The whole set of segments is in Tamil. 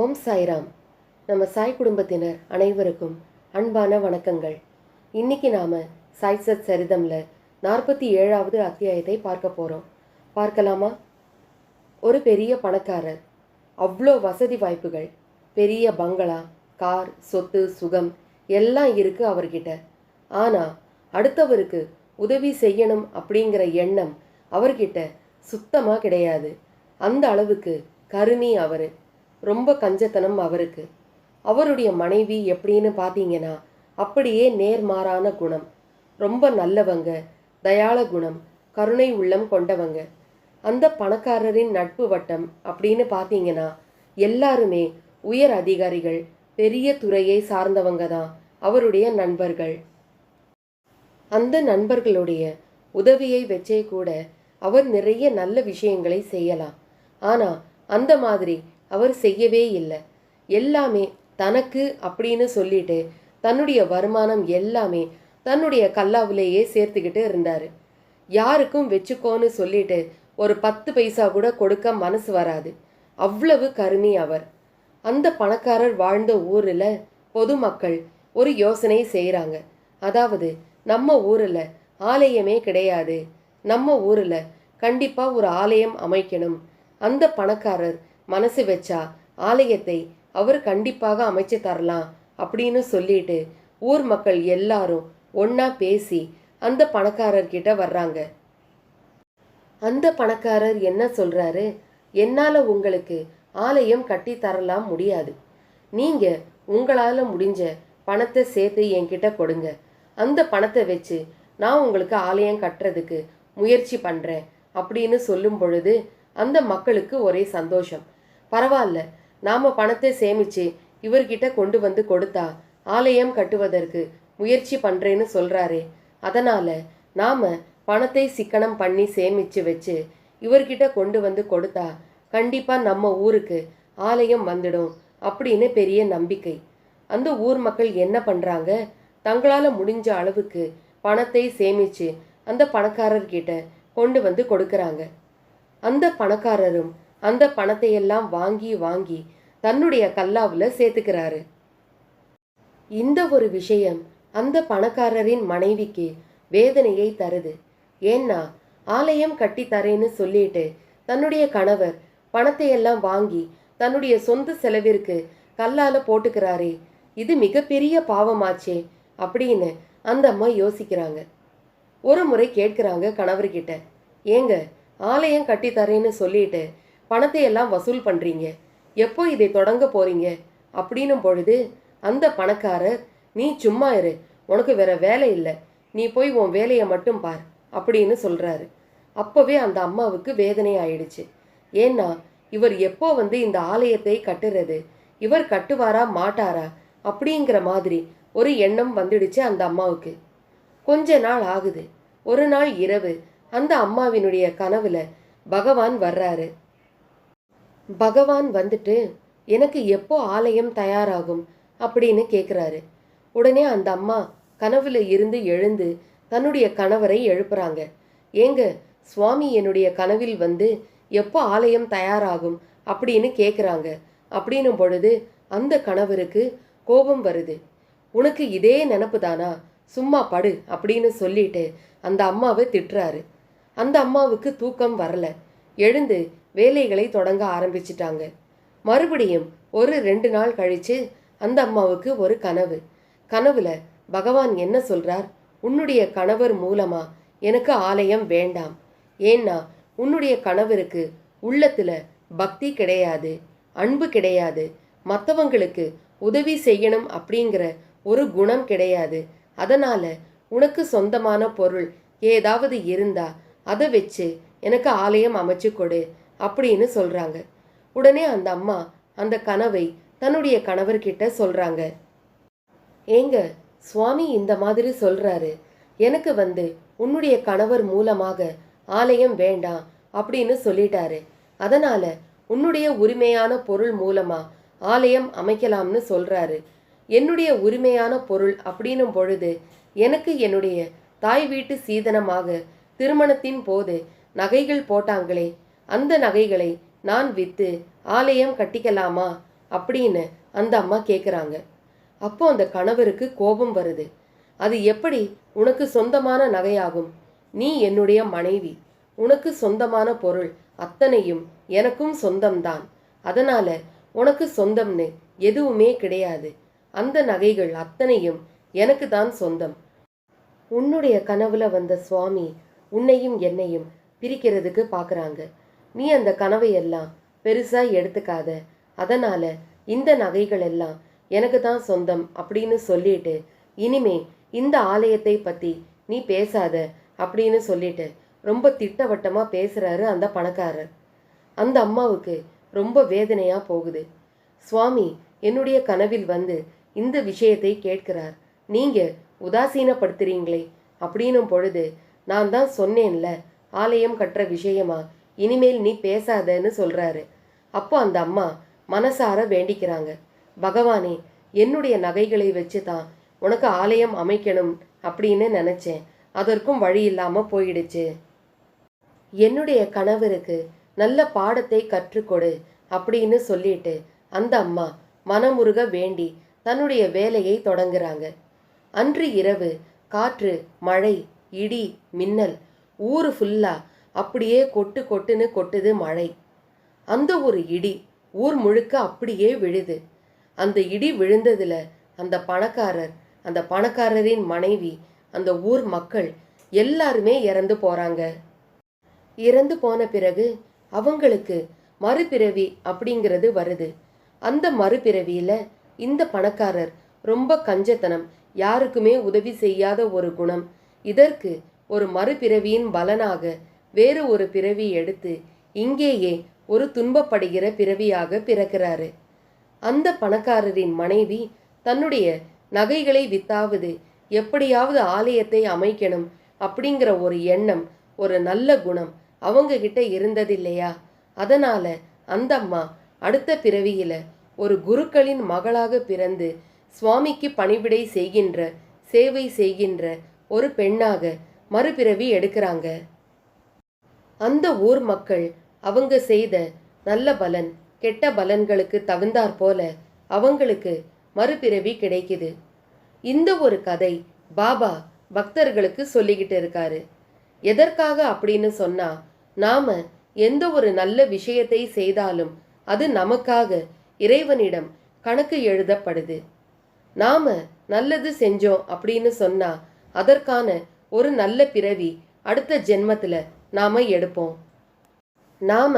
ஓம் சாய்ராம். நம்ம சாய் குடும்பத்தினர் அனைவருக்கும் அன்பான வணக்கங்கள். இன்னைக்கு நாம சாய் சத் சரிதம்ல நாற்பத்தி ஏழாவது அத்தியாயத்தை பார்க்க போகிறோம் பார்க்கலாமா? ஒரு பெரிய பணக்காரர் அவ்வளோ வசதி வாய்ப்புகள் பெரிய பங்களா கார் சொத்து சுகம் எல்லாம் இருக்குது அவர்கிட்ட. ஆனால் அடுத்தவருக்கு உதவி செய்யணும் அப்படிங்கிற எண்ணம் அவர்கிட்ட சுத்தமாக கிடையாது. அந்த அளவுக்கு கருமி அவர். ரொம்ப கஞ்சத்தனம் அவருக்கு. அவருடைய மனைவி எப்படின்னு பார்த்தீங்கன்னா அப்படியே நேர்மாறான குணம். ரொம்ப நல்லவங்க தயாள குணம் கருணை உள்ளம் கொண்டவங்க. அந்த பணக்காரரின் நட்பு வட்டம் அப்படின்னு பார்த்தீங்கன்னா எல்லாருமே உயர் அதிகாரிகள் பெரிய துறையை சார்ந்தவங்க தான் அவருடைய நண்பர்கள். அந்த நண்பர்களுடைய உதவியை வச்சே கூட அவர் நிறைய நல்ல விஷயங்களை செய்யலாம். ஆனால் அந்த மாதிரி அவர் செய்யவே இல்லை. எல்லாமே தனக்கு அப்படின்னு சொல்லிட்டு தன்னுடைய வருமானம் எல்லாமே தன்னுடைய கல்லாவிலேயே சேர்த்துக்கிட்டு இருந்தார். யாருக்கும் வச்சுக்கோன்னு சொல்லிட்டு ஒரு பத்து பைசா கூட கொடுக்க மனசு வராது. அவ்வளவு கருமி அவர். அந்த பணக்காரர் வாழ்ந்த ஊரில் பொதுமக்கள் ஒரு யோசனை செய்கிறாங்க அதாவது நம்ம ஊரில் ஆலயமே கிடையாது. நம்ம ஊரில் கண்டிப்பாக ஒரு ஆலயம் அமைக்கணும். அந்த பணக்காரர் மனசு வச்சா ஆலயத்தை அவர் கண்டிப்பாக அமைச்சு தரலாம் அப்படின்னு சொல்லிட்டு ஊர் மக்கள் எல்லாரும் ஒன்றா பேசி அந்த பணக்காரர்கிட்ட வர்றாங்க. அந்த பணக்காரர் என்ன சொல்றாரு? என்னால் உங்களுக்கு ஆலயம் கட்டி தரலாம் முடியாது. நீங்கள் உங்களால் முடிஞ்ச பணத்தை சேர்த்து என்கிட்ட கொடுங்க. அந்த பணத்தை வச்சு நான் உங்களுக்கு ஆலயம் கட்டுறதுக்கு முயற்சி பண்ணுறேன் அப்படின்னு சொல்லும் பொழுது அந்த மக்களுக்கு ஒரே சந்தோஷம். பரவாயில்ல நாம் பணத்தை சேமித்து இவர்கிட்ட கொண்டு வந்து கொடுத்தா ஆலயம் கட்டுவதற்கு முயற்சி பண்ணுறேன்னு சொல்கிறாரே அதனால் நாம் பணத்தை சிக்கனம் பண்ணி சேமித்து வச்சு இவர்கிட்ட கொண்டு வந்து கொடுத்தா கண்டிப்பாக நம்ம ஊருக்கு ஆலயம் வந்துடும் அப்படின்னு பெரிய நம்பிக்கை. அந்த ஊர் மக்கள் என்ன பண்ணுறாங்க தங்களால் முடிஞ்ச அளவுக்கு பணத்தை சேமித்து அந்த பணக்காரர்கிட்ட கொண்டு வந்து கொடுக்கறாங்க. அந்த பணக்காரரும் அந்த பணத்தை எல்லாம் வாங்கி வாங்கி தன்னுடைய கல்லாவில் சேர்த்துக்கிறாரு. இந்த ஒரு விஷயம் அந்த பணக்காரரின் மனைவிக்கு வேதனையை தருது. ஏன்னா ஆலயம் கட்டி தரேன்னு சொல்லிட்டு தன்னுடைய கணவர் பணத்தை எல்லாம் வாங்கி தன்னுடைய சொந்த செலவிற்கு கல்லால போட்டுக்கிறாரே இது மிகப்பெரிய பாவமாச்சே அப்படின்னு அந்த அம்மா யோசிக்கிறாங்க. ஒரு முறை கேட்குறாங்க கணவர்கிட்ட. ஏங்க ஆலயம் கட்டித்தரேன்னு சொல்லிட்டு பணத்தை எல்லாம் வசூல் பண்ணுறீங்க எப்போ இதை தொடங்க போறீங்க? அப்படின்னும் பொழுது அந்த பணக்காரர் நீ சும்மா இரு. உனக்கு வேற வேலை இல்லை. நீ போய் உன் வேலையை மட்டும் பார். அப்படின்னு சொல்கிறாரு அப்போவே அந்த அம்மாவுக்கு வேதனை ஆயிடுச்சு. ஏன்னா இவர் எப்போ வந்து இந்த ஆலயத்தை கட்டுறது? இவர் கட்டுவாரா மாட்டாரா? அப்படிங்கிற மாதிரி ஒரு எண்ணம் வந்துடுச்சு அந்த அம்மாவுக்கு. கொஞ்ச நாள் ஆகுது. ஒரு நாள் இரவு. அந்த அம்மாவினுடைய கனவுல பகவான் வர்றாரு. பகவான் வந்துட்டு எனக்கு எப்போ ஆலயம் தயாராகும்? அப்படின்னு கேட்குறாரு உடனே அந்த அம்மா கனவுல இருந்து எழுந்து தன்னுடைய கணவரை எழுப்புறாங்க. ஏங்க சுவாமி என்னுடைய கனவில் வந்து எப்போ ஆலயம் தயாராகும்? அப்படின்னு கேட்குறாங்க அப்படின்னும் பொழுது அந்த கணவருக்கு கோபம் வருது. உனக்கு இதே நினப்பு தானா? சும்மா படு அப்படின்னு சொல்லிட்டு அந்த அம்மாவை திட்டுறாரு. அந்த அம்மாவுக்கு தூக்கம் வரல. எழுந்து வேலைகளை தொடங்க ஆரம்பிச்சிட்டாங்க. மறுபடியும் ஒரு ரெண்டு நாள் கழித்து அந்த அம்மாவுக்கு ஒரு கனவு. கனவுல பகவான் என்ன சொல்றார்? உன்னுடைய கணவர் மூலமா எனக்கு ஆலயம் வேண்டாம். ஏன்னா உன்னுடைய கணவருக்கு உள்ளத்துல பக்தி கிடையாது அன்பு கிடையாது மற்றவங்களுக்கு உதவி செய்யணும் அப்படிங்கிற ஒரு குணம் கிடையாது. அதனால உனக்கு சொந்தமான பொருள் ஏதாவது இருந்தா அதை வச்சு எனக்கு ஆலயம் அமைச்சு கொடு. அப்படின்னு சொல்றாங்க. உடனே அந்த அம்மா அந்த கனவை தன்னுடைய கணவர்கிட்ட சொல்றாங்க. ஏங்க சுவாமி இந்த மாதிரி சொல்றாரு. எனக்கு வந்து உன்னுடைய கணவர் மூலமாக ஆலயம் வேண்டாம் அப்படின்னு சொல்லிட்டாரு. அதனால உன்னுடைய உரிமையான பொருள் மூலமா ஆலயம் அமைக்கலாம்னு சொல்றாரு. என்னுடைய உரிமையான பொருள் அப்படின்னும் பொழுது எனக்கு என்னுடைய தாய் வீட்டு சீதனமாக திருமணத்தின் போது நகைகள் போட்டாங்களே அந்த நகைகளை நான் விற்று ஆலயம் கட்டிக்கலாமா? அப்படின்னு அந்த அம்மா கேட்குறாங்க அப்போ அந்த கணவருக்கு கோபம் வருது. அது எப்படி? உனக்கு சொந்தமான நகையாகும். நீ என்னுடைய மனைவி. உனக்கு சொந்தமான பொருள் அத்தனையும் எனக்கும் சொந்தம்தான். அதனால உனக்கு சொந்தம்னு எதுவுமே கிடையாது. அந்த நகைகள் அத்தனையும் எனக்கு தான் சொந்தம். உன்னுடைய கனவுல வந்த சுவாமி உன்னையும் என்னையும் பிரிக்கிறதுக்கு பார்க்குறாங்க நீ அந்த கனவை எல்லாம் எடுத்துக்காத. அதனால் இந்த நகைகள் எல்லாம் எனக்கு தான் சொந்தம் அப்படின்னு சொல்லிட்டு இனிமே இந்த ஆலயத்தை பற்றி நீ பேசாத அப்படின்னு சொல்லிட்டு ரொம்ப திட்டவட்டமாக பேசுகிறாரு அந்த பணக்காரர். அந்த அம்மாவுக்கு ரொம்ப வேதனையாக போகுது. சுவாமி என்னுடைய கனவில் வந்து இந்த விஷயத்தை கேட்கிறார். நீங்கள் உதாசீனப்படுத்துறீங்களே அப்படின்னும் பொழுது நான் தான் சொன்னேன்ல ஆலயம் கட்டுற விஷயமா இனிமேல் நீ பேசாதன்னு சொல்கிறாரு அப்போ அந்த அம்மா மனசார வேண்டிக்கிறாங்க. பகவானே என்னுடைய நகைகளை வச்சு தான் உனக்கு ஆலயம் அமைக்கணும் அப்படின்னு நினச்சேன். அதற்கும் வழி இல்லாமல் போயிடுச்சு. என்னுடைய கணவருக்கு நல்ல பாடத்தை கற்றுக்கொடு அப்படின்னு சொல்லிட்டு அந்த அம்மா மனமுருக வேண்டி தன்னுடைய வேலையை தொடங்குறாங்க. அன்று இரவு காற்று மழை இடி மின்னல் ஊரு ஃபுல்லாக அப்படியே கொட்டு கொட்டுன்னு கொட்டுது மழை. அந்த ஒரு இடி ஊர் முழுக்க அப்படியே விழுது. அந்த இடி விழுந்ததில் அந்த பணக்காரர் அந்த பணக்காரரின் மனைவி அந்த ஊர் மக்கள் எல்லாருமே இறந்து போகிறாங்க இறந்து போன பிறகு அவங்களுக்கு மறுபிறவி அப்படிங்கிறது வருது. அந்த மறுபிறவியில் இந்த பணக்காரர் ரொம்ப கஞ்சத்தனம் யாருக்குமே உதவி செய்யாத ஒரு குணம். இதற்கு ஒரு மறுபிறவியின் பலனாக வேறு ஒரு பிறவி எடுத்து இங்கேயே ஒரு துன்பப்படுகிற பிறவியாக பிறக்கிறாரு. அந்த பணக்காரரின் மனைவி தன்னுடைய நகைகளை வித்தாவது எப்படியாவது ஆலயத்தை அமைக்கணும் அப்படிங்கிற ஒரு எண்ணம் ஒரு நல்ல குணம் அவங்க கிட்ட இருந்ததில்லையா? அதனால அந்த அம்மா அடுத்த பிறவியில ஒரு குருக்களின் மகளாக பிறந்து சுவாமிக்கு பணிவிடை செய்கின்ற சேவை செய்கின்ற ஒரு பெண்ணாக மறுபிறவி எடுக்கிறாங்க. அந்த ஊர் மக்கள் அவங்க செய்த நல்ல பலன் கெட்ட பலன்களுக்கு தகுந்தாற் போல அவங்களுக்கு மறுபிறவி கிடைக்குது. இந்த ஒரு கதை பாபா பக்தர்களுக்கு சொல்லிக்கிட்டு இருக்காரு. எதற்காக அப்படின்னு சொன்னா நாம எந்த ஒரு நல்ல விஷயத்தை செய்தாலும் அது நமக்காக இறைவனிடம் கணக்கு எழுதப்படுது. நாம நல்லது செஞ்சோம் அப்படின்னு சொன்னா அதற்கான ஒரு நல்ல பிறவி அடுத்த ஜென்மத்தில் நாம எடுப்போம். நாம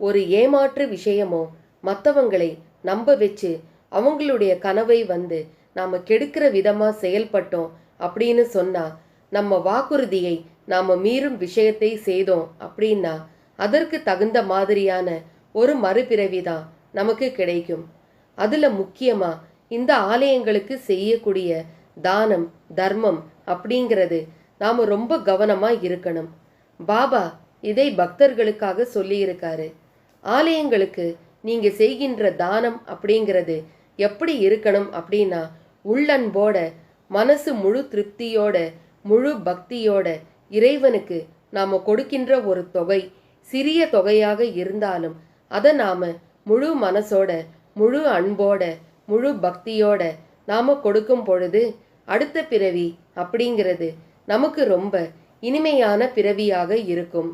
ஒரு ஏமாற்று விஷயமோ மற்றவங்களை நம்ப வச்சு அவங்களுடைய கனவை வந்து நாம கெடுக்கிற விதமா செயல்பட்டோம் அப்படின்னு சொன்னா நம்ம வாக்குறுதியை நாம மீறும் விஷயத்தை செய்தோம் அப்படின்னா அதற்கு தகுந்த மாதிரியான ஒரு மறுபிறவி தான் நமக்கு கிடைக்கும். அதுல முக்கியமா இந்த ஆலயங்களுக்கு செய்யக்கூடிய தானம் தர்மம் அப்படிங்கிறது நாம ரொம்ப கவனமா இருக்கணும். பாபா இதை பக்தர்களுக்காக சொல்லியிருக்காரு. ஆலயங்களுக்கு நீங்க செய்கின்ற தானம் அப்படிங்கிறது எப்படி இருக்கணும் அப்படின்னா உள்ளன்போட மனசு முழு திருப்தியோட முழு பக்தியோட இறைவனுக்கு நாம கொடுக்கின்ற ஒரு தொகை சிறிய தொகையாக இருந்தாலும் அதை நாம முழு மனசோட முழு அன்போட முழு பக்தியோட நாம கொடுக்கும் பொழுது அடுத்த பிறவி அப்படிங்கிறது நமக்கு ரொம்ப இனிமையான பிறவியாக இருக்கும்.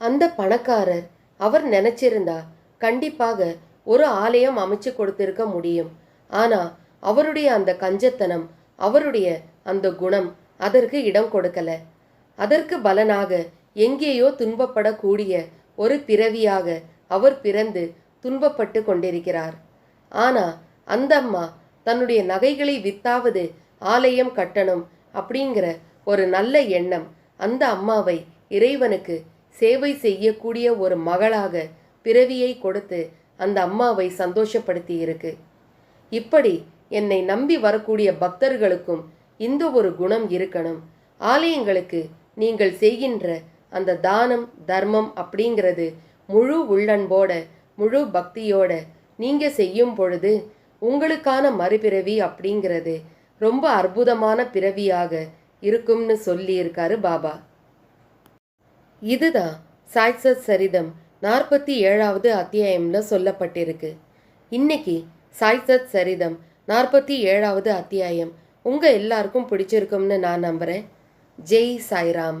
அந்த பணக்காரர் அவர் நினைச்சிருந்தா கண்டிப்பாக ஒரு ஆலயம் அமைச்சு கொடுத்திருக்க முடியும். ஆனா அவருடைய அந்த கஞ்சத்தனம் அவருடைய அந்த குணம் அதற்கு இடம் கொடுக்கல. அதற்கு பலனாக எங்கேயோ துன்பப்படக்கூடிய ஒரு பிறவியாக அவர் பிறந்து துன்பப்பட்டு கொண்டிருக்கிறார். ஆனா அந்த அம்மா தன்னுடைய நகைகளை வித்தாவது ஆலயம் கட்டணும் அப்படிங்கிற ஒரு நல்ல எண்ணம். அந்த அம்மாவை இறைவனுக்கு சேவை செய்யக்கூடிய ஒரு மகளாக பிறவியை கொடுத்து அந்த அம்மாவை சந்தோஷப்படுத்தி இருக்கு இப்படி என்னை நம்பி வரக்கூடிய பக்தர்களுக்கும் இந்த ஒரு குணம் இருக்கணும். ஆலயங்களுக்கு நீங்கள் செய்கின்ற அந்த தானம் தர்மம் அப்படிங்கிறது முழு உள்ளன்போட முழு பக்தியோட நீங்கள் செய்யும் பொழுது உங்களுக்கான மறுபிறவி அப்படிங்கிறது ரொம்ப அற்புதமான பிறவியாக இருக்கும்னு சொல்லியிருக்காரு பாபா. இதுதான் சாய்சத் சரிதம் நாற்பத்தி ஏழாவது அத்தியாயம்ல சொல்லப்பட்டிருக்கு. இன்னைக்கு சாய்சத் சரிதம் நாற்பத்தி ஏழாவது அத்தியாயம். உங்கள் எல்லாருக்கும் பிடிச்சிருக்கும்னு நான் நம்புகிறேன் ஜெய் சாய்ராம்.